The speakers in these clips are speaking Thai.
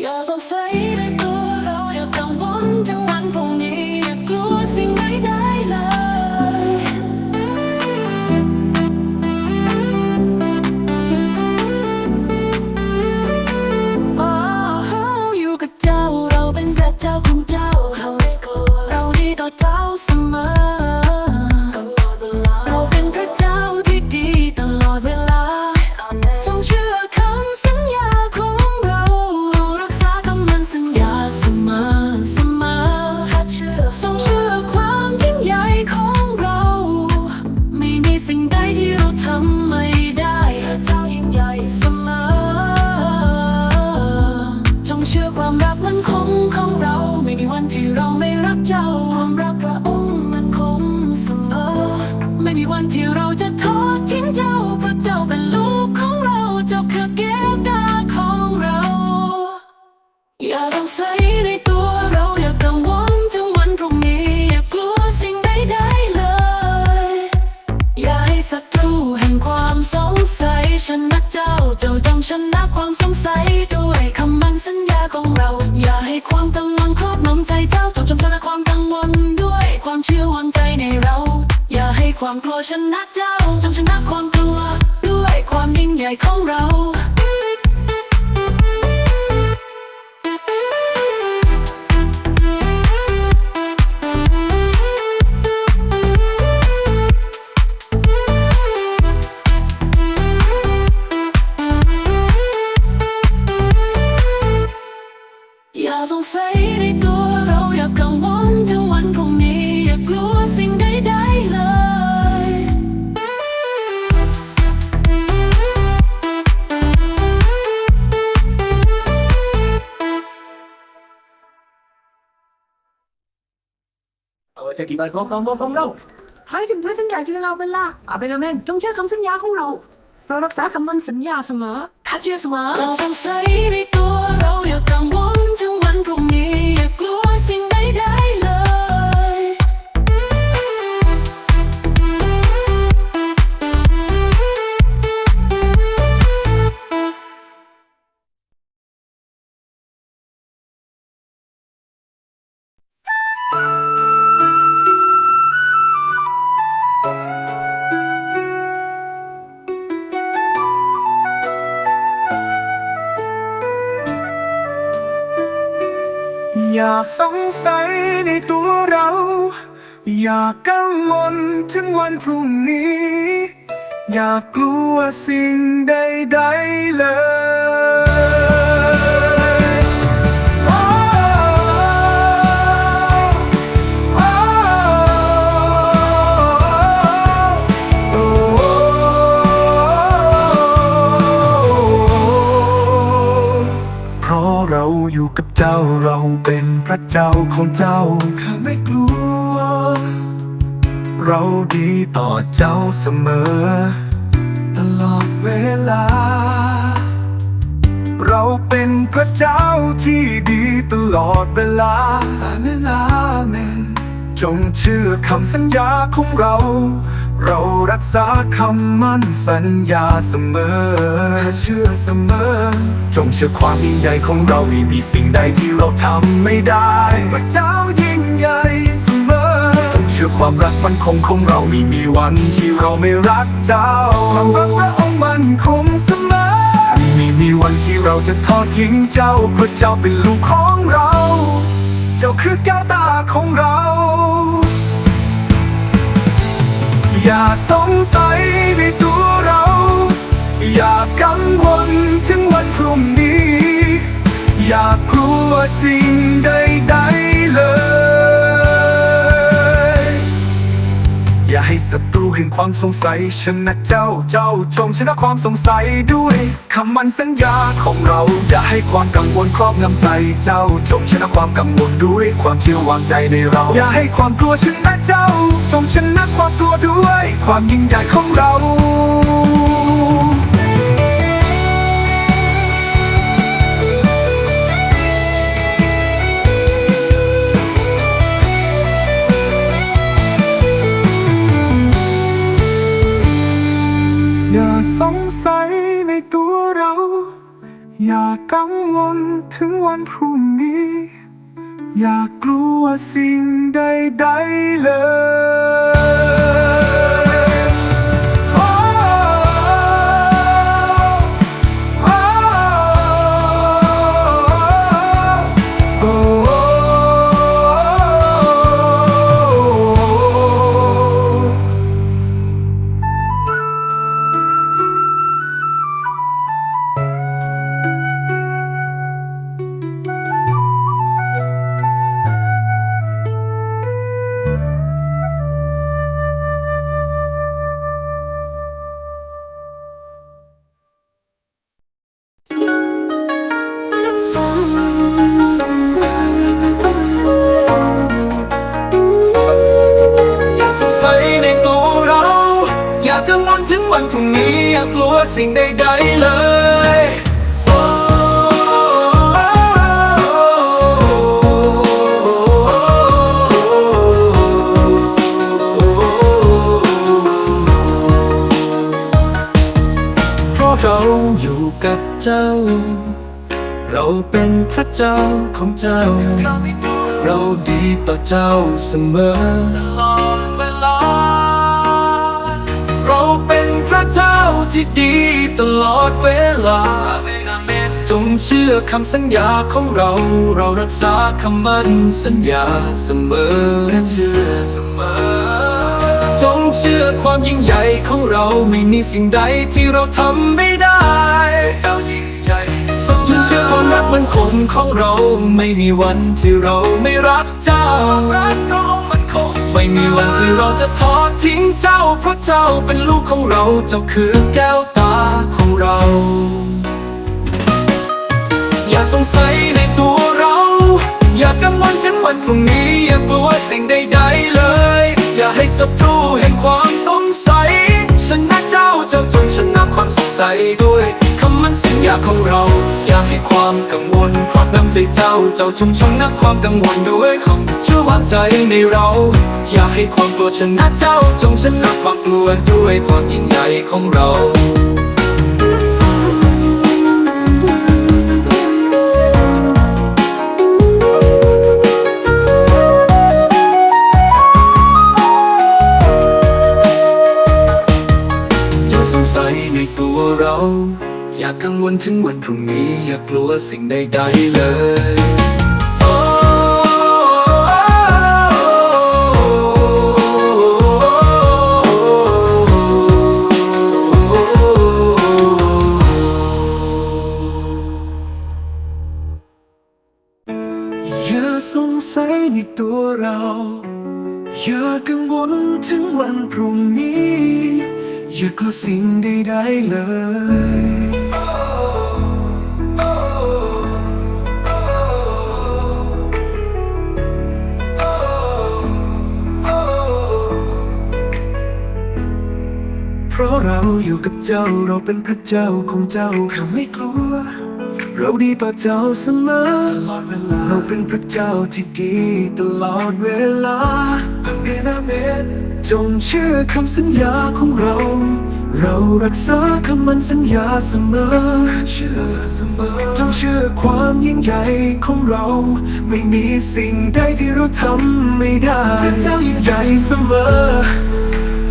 อย่าสงสั ความกลัวชนะเจ้าจงชนะความกลัว ด้วยความยิ่งใหญ่ของเรา จะกี่ใบของของของเราให้ถึงเธอฉันอยาที่เราเป็นล่ะอาเบนเมนจงเชื่อคำสัญญาของเรา เรารักษาคำมั่นสัญญาเสมอข้าเชื่อเสมอเราสงสัยในตัวเราอย่ากังวล อย่าสงสัยในตัวเรา อย่ากังวลถึงวันพรุ่งนี้ อย่ากลัวสิ่งใดๆเลยเพราะเราอยู่กับเจ้าเราเป็น พระเจ้าของเจ้าข้าไม่กลัว เราดีต่อเจ้าเสมอ ตลอดเวลา เราเป็นพระเจ้าที่ดีตลอดเวลาอาเมนอาเมนจงเชื่อคำสัญญาของเรา เรารักษาคำมั่นสัญญาเสมอเชื่อเสมอ จงเชื่อความยิ่งใหญ่ของเราไม่มีสิ่งใดที่เราทำไม่ได้พระเจ้ายิ่งใหญ่เสมอ จงเชื่อความรักมันคงของเราไม่มีวันที่เราไม่รักเจ้าความรักพระองค์มันคงเสมอไม่มีวันที่เราจะทอดทิ้งเจ้าเพราะเจ้าเป็นลูกของเรา เจ้าคือแก้วตาของเรา อย่าสงสัยในตัวเรา อย่ากังวลถึงวันพรุ่งนี้ อย่ากลัวสิ่งใดๆเลย ศัตรูเห็นความสงสัยชนะเจ้าเจ้าจงชนะความสงสัยด้วยคำมันสัญญาของเรา อย่าให้ความกังวลครอบงำใจเจ้าจงชนะความกังวลด้วยความเชื่อวางใจในเรา อย่าให้ความกลัวชนะเจ้าจงชนะความกลัวด้วย ความยิ่งใหญ่ของเรา อย่าสงสัยในตัวเรา อย่ากังวลถึงวันพรุ่งนี้ อย่ากลัวสิ่งใดๆเลย ในตัวเรา อย่ากังวลถึงวันพรุ่งนี้ อย่ากลัวสิ่งใดๆเลยเพราะเราอยู่กับเจ้า เราเป็นพระเจ้าของเจ้า เราดีต่อเจ้าเสมอ ที่ดีตลอดเวลา จงเชื่อคำสัญญาของเรา เรารักษาคำมั่นสัญญาเสมอเชื่อเสมอ จงเชื่อความยิ่งใหญ่ของเราไม่มีสิ่งใดที่เราทำไม่ได้เจ้ายิ่งใหญ่จงเชื่อความรักมันคงของเราไม่มีวันที่เราไม่รักเจ้ารักเรา ไม่มีวันที่เราจะทอดทิ้งเจ้า เพราะเจ้าเป็นลูกของเรา เจ้าคือแก้วตาของเรา อย่าสงสัยในตัวเรา อย่ากังวลถึงวันพรุ่งนี้ อย่ากลัวสิ่งใดๆเลย อย่าให้ศัตรูแห่งความสงสัยชนะเจ้าเจ้าจงชนะความสงสัยด้วยำมันสัญญาของเรา อย่าให้ความกังวลครอบงำใจเจ้าเจ้าจงชนะความกังวลด้วยคำเชื่อวางใจในเรา อย่าให้ความกลัวชนะเจ้าจงชนะความกลัวด้วยความยิ่งใหญ่ของเรา สงสัยในตัวเรา อย่ากังวลถึงวันพรุ่งนี้ อย่ากลัวสิ่งใดๆเลย เพราะเราอยู่กับเจ้าเราเป็นพระเจ้าของเจ้าข้าไม่กลัว เราดีต่อเจ้าเสมอตลอดเวลาเราเป็นพระเจ้าที่ดีตลอดเวลาอาเมนอาเมนจงเชื่อคำสัญญาของเรา เรารักษาคำมันสัญญาเสมอเชื่อเสมอจงเชื่อความยิ่งใหญ่ของเรา ไม่มีสิ่งใดที่เราทำไม่ได้พระเจ้ายิ่งใหญ่เสมอ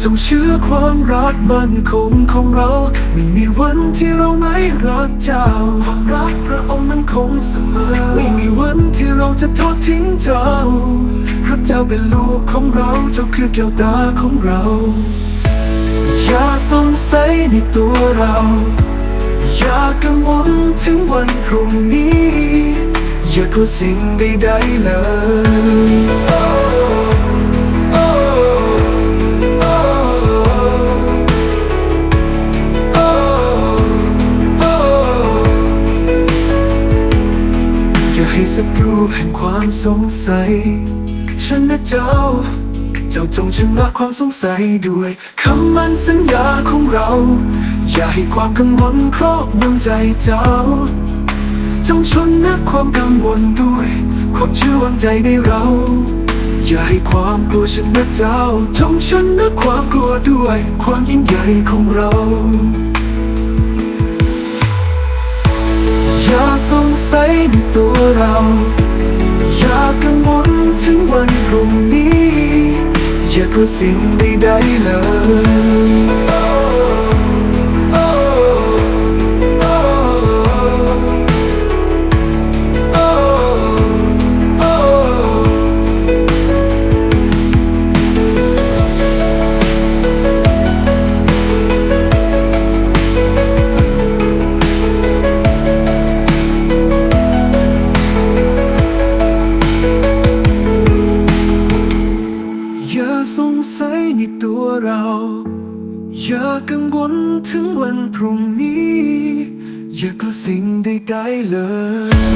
จงเชื่อความรักมันคงของเรา ไม่มีวันที่เราไม่รักเจ้าความรักพระองค์มันคงเสมอ ไม่มีวันที่เราจะทอดทิ้งเจ้าพระเจ้าเป็นลูกของเรา เจ้าคือแก้วตาของเรา อย่าสงสัยในตัวเรา อย่ากังวลถึงวันพรุ่งนี้ อย่ากลัวสิ่งใดๆเลย แห่งความสงสัยชนะเจ้า เจ้าจงชนะความสงสัยด้วยคำมันสัญญาของเรา อย่าให้ความกังวลครอบงำใจเจ้า จงชนะความกังวลด้วย ความเชื่อวางใจในเรา อย่าให้ความกลัวชนะเจ้า จงชนะความกลัวด้วย ความยิ่งใหญ่ของเรา อย่าสงสัยในตัวเรา อย่ากังวลถึงวันพรุ่งนี้ อย่ากลัวสิ่งใดๆเลย อย่ากังวลถึงวันพรุ่งนี้ อย่ากลัวสิ่งใดๆเลย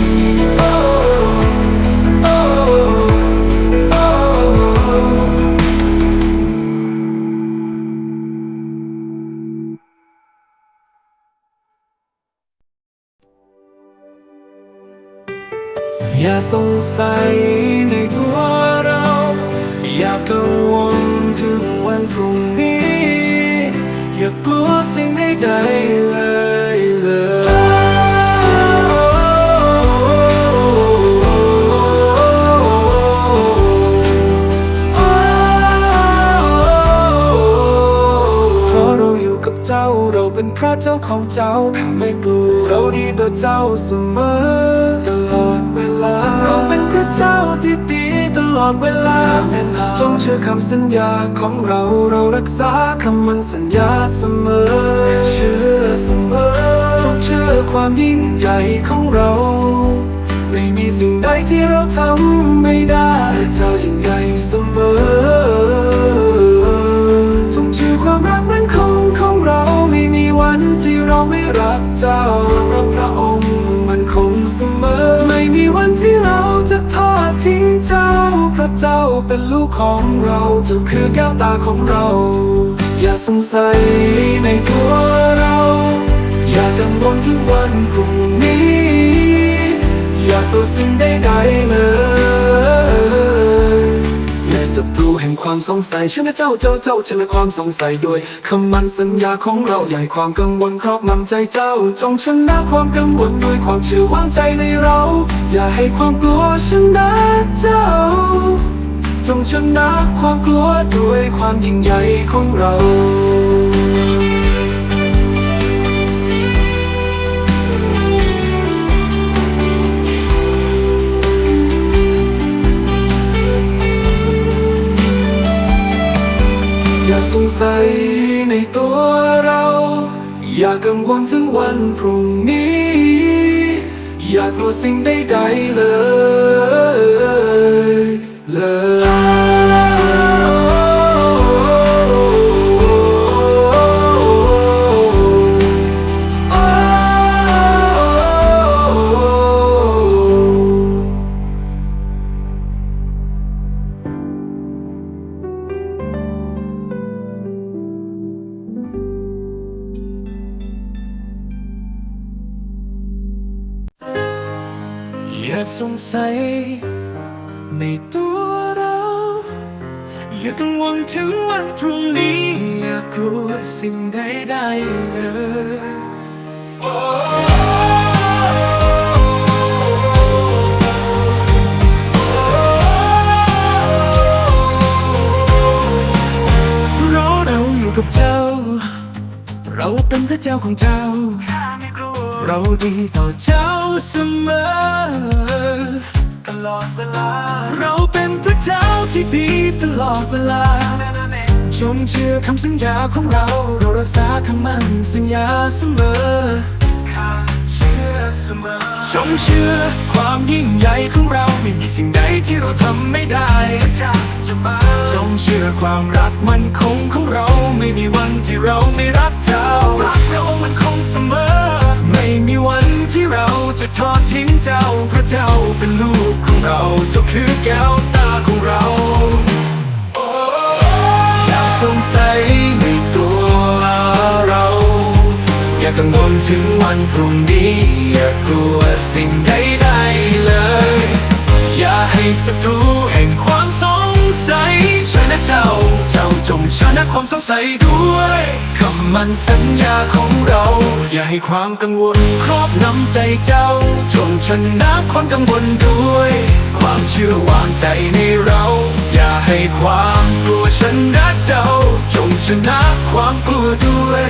อย่าสงสัยใน อย่ากลัวสิ่งใดๆเลยเลยเพราะเราอยู่กับเจ้าเราเป็นพระเจ้าของเจ้า ไม่กลัวเราดีต่อเจ้าเสมอตลอดเวลาเราเป็นพระเจ้าที่ ลอดเวลา จงเชื่อคำสัญญาของเราเรารักษาคำมันสัญญาเสมอ เชื่อเสมอ จงเชื่อความยิ่งใหญ่ของเรา ไม่มีสิ่งใดที่เราทำไม่ได้เจ้ายิ่งใหญ่เสมอ จงเชื่อความรักมั่นคงของเราไม่มีวันที่เราไม่รักเจ้ารักพระองค์มันคงเสมอ ไม่มีวันที่เรา ทิ้งเจ้าพระเจ้าเป็นลูกของเราเจ้าคือแก้วตาของเรา อย่าสงสัยในตัวเรา อย่ากังวลถึงวันพรุ่งนี้ อย่าตัวสิ่งใดๆเลย ความสงสัยชนะเจ้าเจ้าเจ้าชนะความสงสัยด้วยคำมันสัญญาของเราใหญ่ความกังวลครอบงำใจเจ้า จงชนะความกังวลด้วยความเชื่อวางใจในเรา อย่าให้ความกลัวชนะเจ้า จงชนะความกลัวด้วยความยิ่งใหญ่ของเรา สงสัยในตัวเรา อย่ากังวลถึงวันพรุ่งนี้ อย่ากลัวสิ่งใดๆเลย เลย อย่สงสัย ในตัวเรา อย่ากังวลถึงวันพรุ่งนี้ อย่ากลัวสิ่งใดๆเลยเราเป็นพระเจ้าของเจ้า เราดีต่อเจ้าเสมอ ตลอดเวลา เราเป็นพระเจ้าที่ดีตลอดเวลาจงเชื่อคำสัญญาของเรา เรารักษาคำมั่นสัญญาเสมอเชื่อเสมอจงเชื่อความยิ่งใหญ่ของเราไม่มีสิ่งใดที่เราทำไม่ได้จงเชื่อความรักมันคงของเรา ไม่มีวันที่เราไม่รักเจ้ารักเรามันคงเสมอ ไม่มีวันที่เราจะทอดทิ้งเจ้าพระเจ้าเป็นลูกของเราเจ้าคือแก้วตาของเราอย่าสงสัยในตัวเรา อย่ากังวลถึงวันพรุ่งนี้ อย่ากลัวสิ่งใดๆเลย อย่าให้ศัตรูแห่งความสงสัย นะเจ้า เจ้าจงชนะความสงสัยด้วยคำมันสัญญาของเรา อย่าให้ความกังวลครอบนำใจเจ้า จงชนะความกังวลด้วย ความเชื่อวางใจในเรา อย่าให้ความกลัวชนะเจ้า จงชนะความกลัวด้วย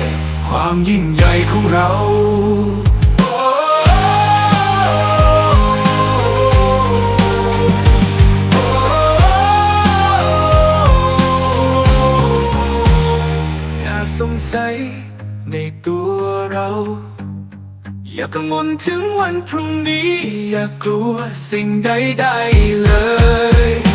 ความยิ่งใหญ่ของเราอย่า ตัวเรา อย่ากังวลถึงวันพรุ่งนี้ อย่ากลัวสิ่งใดได้เลย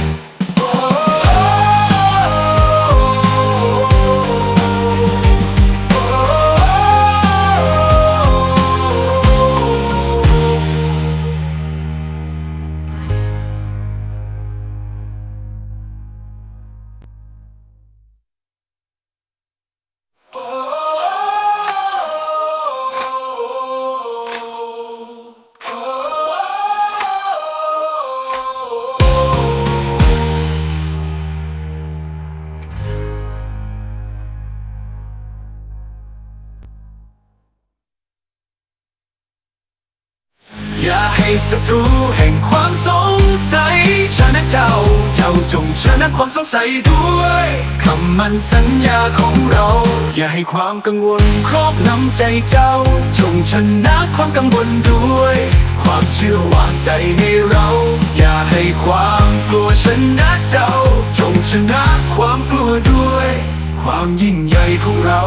ศัตรูแห่งความสงสัยชนะเจ้า เจ้าจงชนะความสงสัยด้วยคำมันสัญญาของเรา อย่าให้ความกังวลครอบนำใจเจ้า จงชนะความกังวลด้วย ความเชื่อวางใจในเรา อย่าให้ความกลัวชนะเจ้า จงชนะความกลัวด้วย ความยิ่งใหญ่ของเรา